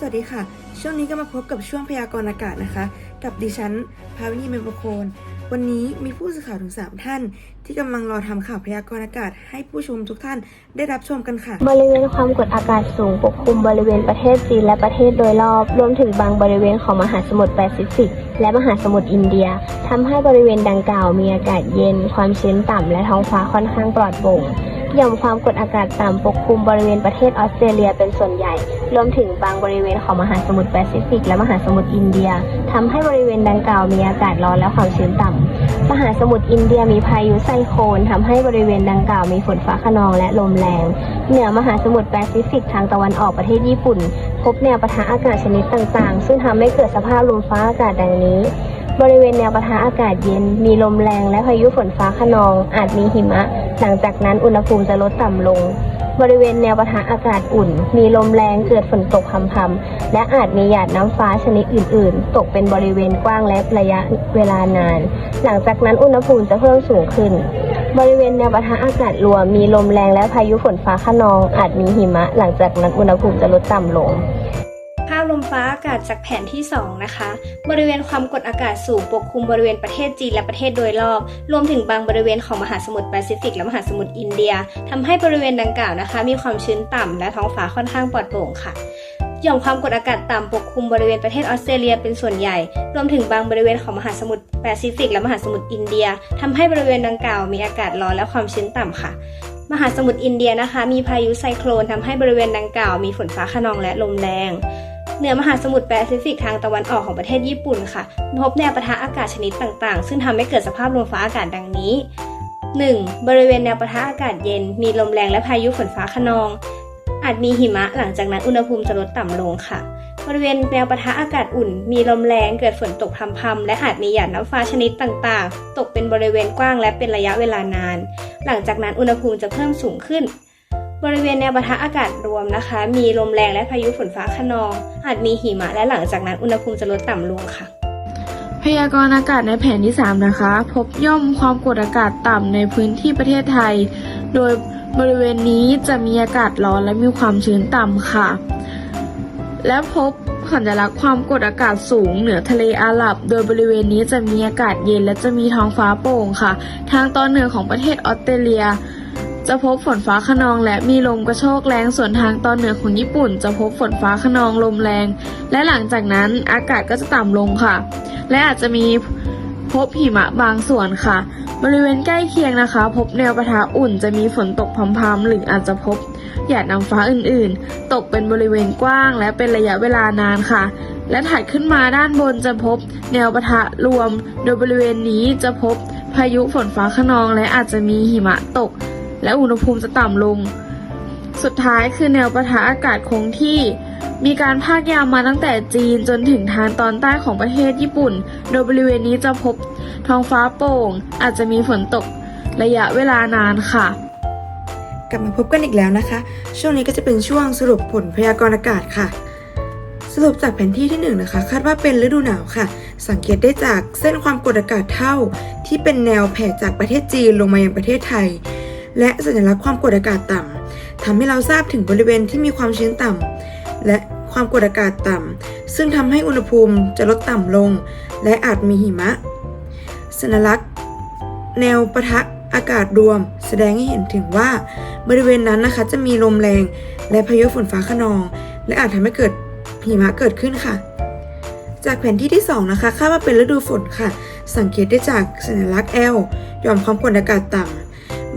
สวัสดีค่ะ ช่วงนี้ก็มาพบกับช่วงพยากรณ์อากาศนะคะ กับดิฉัน ภาวินีเมมโปโคนวันนี้มีผู้สื่อข่าวถึง 3 ท่าน ที่กำลังรอทำข่าวพยากรณ์อากาศให้ผู้ชมทุกท่านได้รับชมกันค่ะ บริเวณความกดอากาศสูงปกคลุมบริเวณประเทศจีนและประเทศโดยรอบ รวมถึงบางบริเวณของมหาสมุทรแปซิฟิก และมหาสมุทรอินเดียทำให้บริเวณดังกล่าวมีอากาศเย็น ความชื้นต่ำและท้องฟ้าค่อนข้างปลอดโปร่ง หย่อมความกดอากาศต่ำปกคลุมบริเวณประเทศออสเตรเลียเป็นส่วนใหญ่ รวมถึงบางบริเวณของมหาสมุทรแปซิฟิก และมหาสมุทรอินเดียทำให้บริเวณดังกล่าวมีอากาศร้อนและความชื้นต่ำมหาสมุทรอินเดียมีพายุไซโคลนทำให้บริเวณดังกล่าวมีฝนฟ้าขนองและลมแรง เหนือมหาสมุทรแปซิฟิกทางตะวันออกประเทศญี่ปุ่น พบแนวปะทะอากาศชนิดต่างๆ ซึ่งทำให้เกิดสภาพลมฟ้าอากาศดังนี้ บริเวณแนวปะทะอากาศเย็น มีลมแรงและพายุฝนฟ้าขนอง อาจมีหิมะ หลังจากนั้นอุณหภูมิจะลดต่ำลง บริเวณแนวปะทะอากาศอุ่น มีลมแรงเกิดฝนตกพรำและอาจมีหยาดน้ำฟ้าชนิดอื่น ๆ ตกเป็นบริเวณกว้างและระยะเวลานาน หลังจากนั้นอุณหภูมิจะเพิ่มสูงขึ้น บริเวณแนวปะทะอากาศรวมมีลมแรงและพายุฝนฟ้าขนอง อาจมีหิมะ หลังจากนั้นอุณหภูมิจะลดต่ำลง ภาพลมฟ้าอากาศจากแผนที่ 2 นะคะ บริเวณความกดอากาศสูงปกคลุมบริเวณประเทศจีนและประเทศโดยรอบ รวมถึงบางบริเวณของมหาสมุทรแปซิฟิกและมหาสมุทรอินเดียทำให้บริเวณดังกล่าวนะคะ มีความชื้นต่ำและท้องฟ้าค่อนข้างปลอดโปร่งค่ะหย่อมความกดอากาศต่ำปกคลุมบริเวณประเทศออสเตรเลียเป็นส่วนใหญ่ รวมถึงบางบริเวณของมหาสมุทรแปซิฟิกและมหาสมุทรอินเดียทำให้บริเวณดังกล่าวมีอากาศร้อนและความชื้นต่ำค่ะ มหาสมุทรอินเดียนะคะ มีพายุไซโคลนทำให้บริเวณดังกล่าวมีฝนฟ้าคะนองและลมแรง เหนือมหาสมุทรแปซิฟิกทางตะวันออกของประเทศญี่ปุ่นค่ะ พบแนวปะทะอากาศชนิดต่างๆ ซึ่งทำให้เกิดสภาพลมฟ้าอากาศดังนี้ 1. บริเวณแนวปะทะอากาศเย็น มีลมแรงและพายุฝนฟ้าคะนอง อาจมีหิมะหลังจากนั้นอุณหภูมิจะลดต่ำลงค่ะ บริเวณแนวปะทะอากาศอุ่น มีลมแรงเกิดฝนตกพรำๆและอาจมีหยาดน้ำฟ้าชนิดต่างๆ ตกเป็นบริเวณกว้างและเป็นระยะเวลานาน หลังจากนั้นอุณหภูมิจะเพิ่มสูงขึ้น บริเวณแนวปะทะอากาศรวมนะคะ มีลมแรงและพายุฝนฟ้าคะนอง อาจมีหิมะและหลังจากนั้นอุณหภูมิจะลดต่ำลงค่ะ พยากรณ์อากาศในแผนที่ 3 นะคะ พบย่อมความกดอากาศต่ำในพื้นที่ประเทศไทย โดยบริเวณนี้จะมีอากาศร้อนและมีความชื้นต่ำค่ะ และพบสัญลักษณ์ความกดอากาศสูงเหนือทะเลอาหรับ โดยบริเวณนี้จะมีอากาศเย็นและจะมีท้องฟ้าโปร่งค่ะ ทางตอนเหนือของประเทศออสเตรเลีย จะพบฝนฟ้าขนองและมีลมกระโชกแรงส่วนทางตอนเหนือของญี่ปุ่น จะพบฝนฟ้าขนองลมแรง และหลังจากนั้นอากาศก็จะต่ำลงค่ะ และอาจจะมีพบหิมะบางส่วนค่ะ บริเวณใกล้เคียงนะคะ พบแนวปะทะอุ่นจะมีฝนตกพรำๆหรืออาจจะพบหยาดน้ำฟ้าอื่นๆ ตกเป็นบริเวณกว้าง และเป็นระยะเวลานานค่ะ และถัดขึ้นมาด้านบนจะพบแนวปะทะรวม โดยบริเวณนี้จะพบพายุฝนฟ้าขนองและอาจจะมีหิมะตก และอุณหภูมิจะต่ำลง สุดท้ายคือแนวปะทะอากาศคงที่ มีการพากยาวมาตั้งแต่จีนจนถึงทางตอนใต้ของประเทศญี่ปุ่น โดยบริเวณนี้จะพบท้องฟ้าโปร่ง อาจจะมีฝนตกระยะเวลานานค่ะกลับมาพบกันอีกแล้วนะคะ ช่วงนี้ก็จะเป็นช่วงสรุปผลพยากรณ์อากาศค่ะ สรุปจากแผนที่ที่1นะคะ คาดว่าเป็นฤดูหนาวค่ะ สังเกตได้จากเส้นความกดอากาศเท่า ที่เป็นแนวแผ่จากประเทศจีนลงมายังประเทศไทย และสัญลักษณ์ความกดอากาศต่ำทำให้เราทราบถึงบริเวณที่มีความชื้นต่ำและความกดอากาศต่ำซึ่งทำให้อุณหภูมิจะลดต่ำลง และอาจมีหิมะ สัญลักษณ์ แนวปะทะอากาศรวม แสดงให้เห็นถึงว่าบริเวณนั้นนะคะจะมีลมแรง และพายุฝนฟ้าขนอง และอาจทำให้เกิดหิมะเกิดขึ้นค่ะ จากแผนที่ที่ 2 นะคะคาดว่าเป็นฤดูฝนค่ะ สังเกตได้จากสัญลักษณ์ L ยอมความกดอากาศต่ำ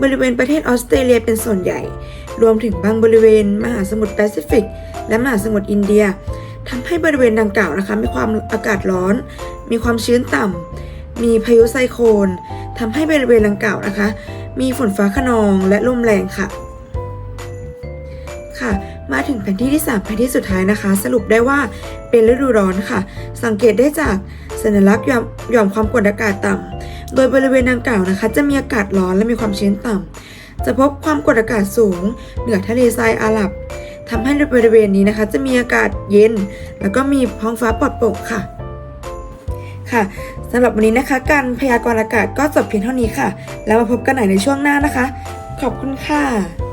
บริเวณประเทศออสเตรเลียเป็นส่วนใหญ่ รวมถึงบางบริเวณมหาสมุทรแปซิฟิก และมหาสมุทรอินเดียทำให้บริเวณดังกล่าวนะคะมีความอากาศร้อน มีความชื้นต่ำมีพายุไซโคลนทำให้บริเวณดังกล่าวนะคะ มีฝนฟ้าขนองและลมแรงค่ะ ถึงแผนที่ที่ 3 แผนที่สุดท้ายนะคะ สรุปได้ว่าเป็นฤดูร้อนค่ะ สังเกตได้จากสัญลักษณ์หย่อมยอมความกดอากาศต่ำโดยบริเวณดังกล่าวนะคะ จะมีอากาศร้อนและมีความชื้นต่ำจะพบความกดอากาศสูง เหนือทะเลทรายอาหรับทำให้ในบริเวณนี้นะคะ จะมีอากาศเย็น แล้วก็มีท้องฟ้าปลอดโปร่งค่ะค่ะสำหรับวันนี้นะคะ การพยากรณ์อากาศก็จบเพียงเท่านี้ค่ะ แล้วมาพบกันใหม่ในช่วงหน้านะคะ ขอบคุณค่ะ